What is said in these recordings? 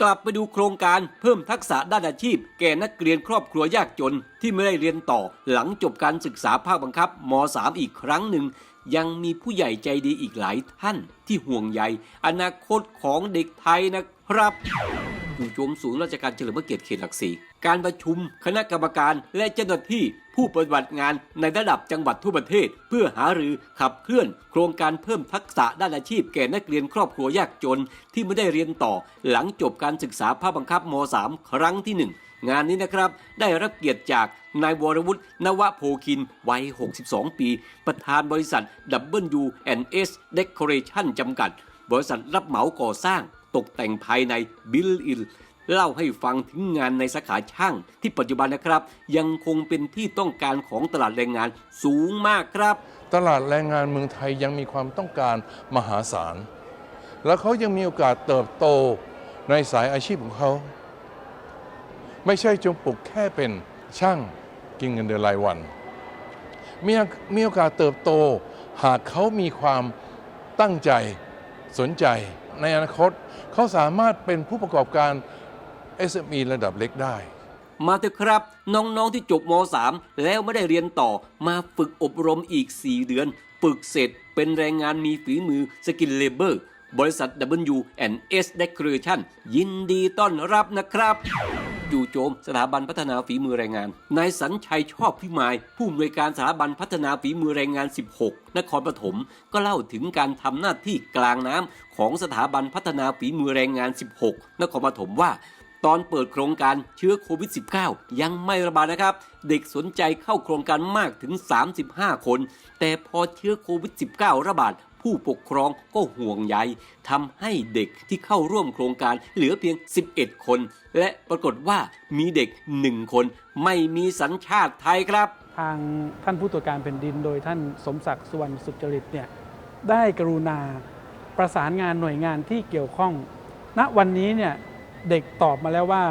กลับไปดูโครงการเพิ่มทักษะด้านอาชีพ แก่นักเรียนครอบครัวยากจนที่ไม่ได้เรียนต่อ หลังจบการศึกษาภาคบังคับม .3 อีกครั้งหนึ่ง ยังมีผู้ใหญ่ใจดีอีกหลายท่านที่ห่วงใยอนาคตของเด็กไทยนะครับ จู่โจมศูนย์ราชการเฉลิมพระเกียรติเขตหลักสี่การประชุมคณะกรรมการและเจ้าหน้าที่ผู้ปฏิบัติงานในระดับจังหวัดทั่วประเทศ เพื่อหารือขับเคลื่อน โครงการเพิ่มทักษะด้านอาชีพแก่นักเรียนครอบครัวยากจนที่ไม่ได้เรียนต่อ หลังจบการศึกษาภาคบังคับม .3 ครั้งที่หนึ่งงานนี้นะครับ ได้รับเกียรติจากนายวรวุฒินวโพคิน วัย 62 ปี ประธานบริษัท W&S Decoration จำกัด บริษัทรับเหมาก่อสร้าง ตกแต่งภายในบิลอิลเล่าให้ฟังถึงงานในสาขาช่าง ที่ปัจจุบันนะครับ ยังคงเป็นที่ต้องการของตลาดแรงงานสูงมากครับ ตลาดแรงงานเมืองไทยยังมีความต้องการมหาศาล แล้วเขายังมีโอกาสเติบโตในสายอาชีพของเขา ไม่ใช่จงปลุกแค่เป็นช่างกินเงินเดือนรายวัน มีมีโอกาสเติบโตหากเขามีความตั้งใจสนใจ ในอนาคตเขาสามารถเป็นผู้ประกอบการ SME ระดับเล็กได้ มาเถอะครับ น้องๆที่จบม .3 แล้วไม่ได้เรียนต่อมาฝึกอบรมอีก 4 เดือน ฝึกเสร็จเป็นแรงงานมีฝีมือสกินเลเบอร์บริษัท W&S Decoration ยินดีต้อนรับนะครับ จู่โจมสถาบันพัฒนาฝีมือแรงงาน นายสัญชัยชอบพิมาย ผู้อำนวยการสถาบันพัฒนาฝีมือแรงงาน 16 นครปฐมก็เล่าถึงการทำหน้าที่กลางน้ำของสถาบันพัฒนาฝีมือแรงงาน 16 นครปฐมว่าตอนเปิดโครงการเชื้อโควิด -19 ยังไม่ระบาดนะครับ เด็กสนใจเข้าโครงการมากถึง 35 คน แต่พอเชื้อโควิด -19 ระบาด ผู้ปกครองก็ห่วงใยทำให้เด็กที่เข้าร่วมโครงการเหลือเพียง 11 คน และปรากฏว่ามีเด็ก 1 คนไม่มีสัญชาติไทยครับ ทางท่านผู้ตรวจการแผ่นดินโดยท่านสมศักดิ์สุวรรณสุจริตเนี่ยได้กรุณาประสานงานหน่วยงานที่เกี่ยวข้อง ณวันนี้เนี่ยเด็กตอบมาแล้วว่า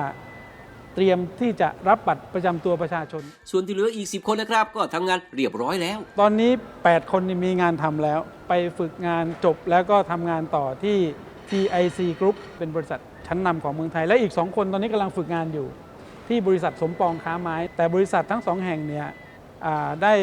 เตรียมที่จะรับบัตรประจำตัวประชาชน ส่วนที่เหลืออีก 10 คนนะครับ ก็ทำงานเรียบร้อยแล้ว ตอนนี้ 8 คนนี่มีงานทำแล้ว ไปฝึกงานจบแล้วก็ทำงานต่อที่ TIC Group เป็นบริษัทชั้นนำของเมืองไทย และอีก 2 คนตอนนี้กำลังฝึกงานอยู่ ที่บริษัทสมปองค้าไม้ แต่บริษัททั้งสองแห่งเนี่ยอ่าได้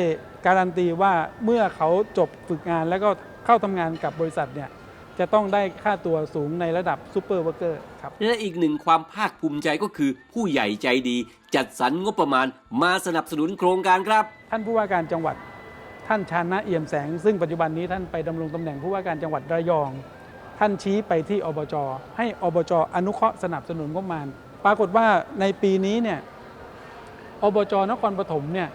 การันตีว่าเมื่อเขาจบฝึกงานแล้วก็เข้าทำงานกับบริษัทเนี่ย จะต้องได้ค่าตัวสูงในระดับซูเปอร์เวอร์เกอร์ครับ และอีกหนึ่งความภาคภูมิใจก็คือ ผู้ใหญ่ใจดีจัดสรรงบประมาณมาสนับสนุนโครงการครับ ท่านผู้ว่าการจังหวัด ท่านชานะเอี่ยมแสง ซึ่งปัจจุบันนี้ท่านไปดำรงตำแหน่งผู้ว่าการจังหวัดระยอง ท่านชี้ไปที่อบจ ให้อบจอนุเคราะห์สนับสนุนงบประมาณ ปรากฏว่าในปีนี้เนี่ยอบจนครปฐมเนี่ย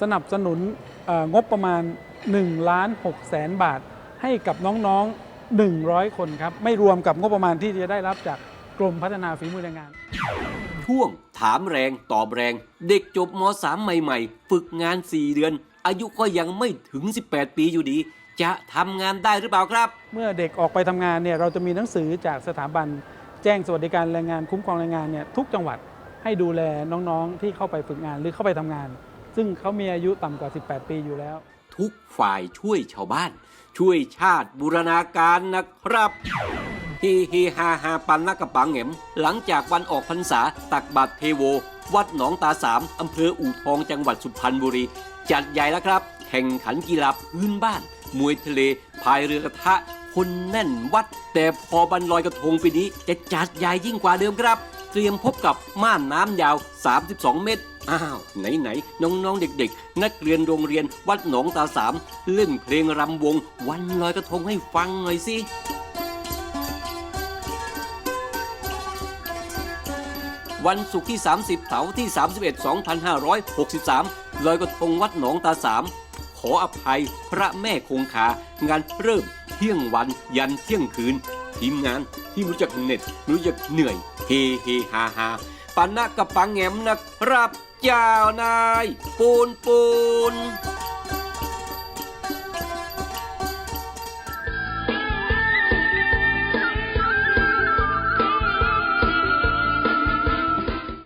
สนับสนุนเอ่องบประมาณ1ล้าน6แสนบาท ให้กับน้องๆ 100 คนครับ ไม่รวมกับงบประมาณที่จะได้รับจากกรมพัฒนาฝีมือแรงงาน ช่วงถามแรงตอบแรง เด็กจบม .3 ใหม่ ๆ ฝึกงาน 4 เดือน อายุก็ยังไม่ถึง 18 ปีอยู่ดี จะทำงานได้หรือเปล่าครับ เมื่อเด็กออกไปทำงานเนี่ยเราจะมีหนังสือจากสถาบัน แจ้งสวัสดิการแรงงานคุ้มครองแรงงานเนี่ยทุกจังหวัดให้ดูแลน้องๆ ที่เข้าไปฝึกงานหรือเข้าไปทำงาน ซึ่งเขามีอายุต่ำกว่า 18 ปีอยู่แล้ว ทุกฝ่ายช่วยชาวบ้าน ช่วยชาติบูรณาการนะครับฮีฮีฮาฮาปันนักกระปังเหมหลังจากวันออกพรรษาตักบาตรเทโว วัดหนองตาสามอำเภออู่ทองจังหวัดสุพรรณบุรี จัดใหญ่แล้วครับ แข่งขันกีฬาพื้นบ้าน มวยทะเลพายเรือกระทะคนแน่นวัด แต่พอบันลอยกระทงปีนี้จะจัดใหญ่ยิ่งกว่าเดิมครับ เตรียมพบกับม่านน้ำยาว 32 เมตร อ้าวไหนๆน้องๆเด็กๆ นักเรียนโรงเรียนวัดหนองตาสามเล่นเพลงรำวง วันลอยกระทงให้ฟังหน่อยสิวันศุกร์ที่ 30เสาร์ที่ 31 2563 ลอยกระทงวัดหนองตาสามขออภัยพระแม่คงคางานเริ่มเที่ยงวันยันเที่ยงคืน ทีมงานที่รู้จักเหน็ดรู้จักเหนื่อย เฮเฮฮาฮาปานะกับปังแงมนะครับ เจ้านาย ปูนปูน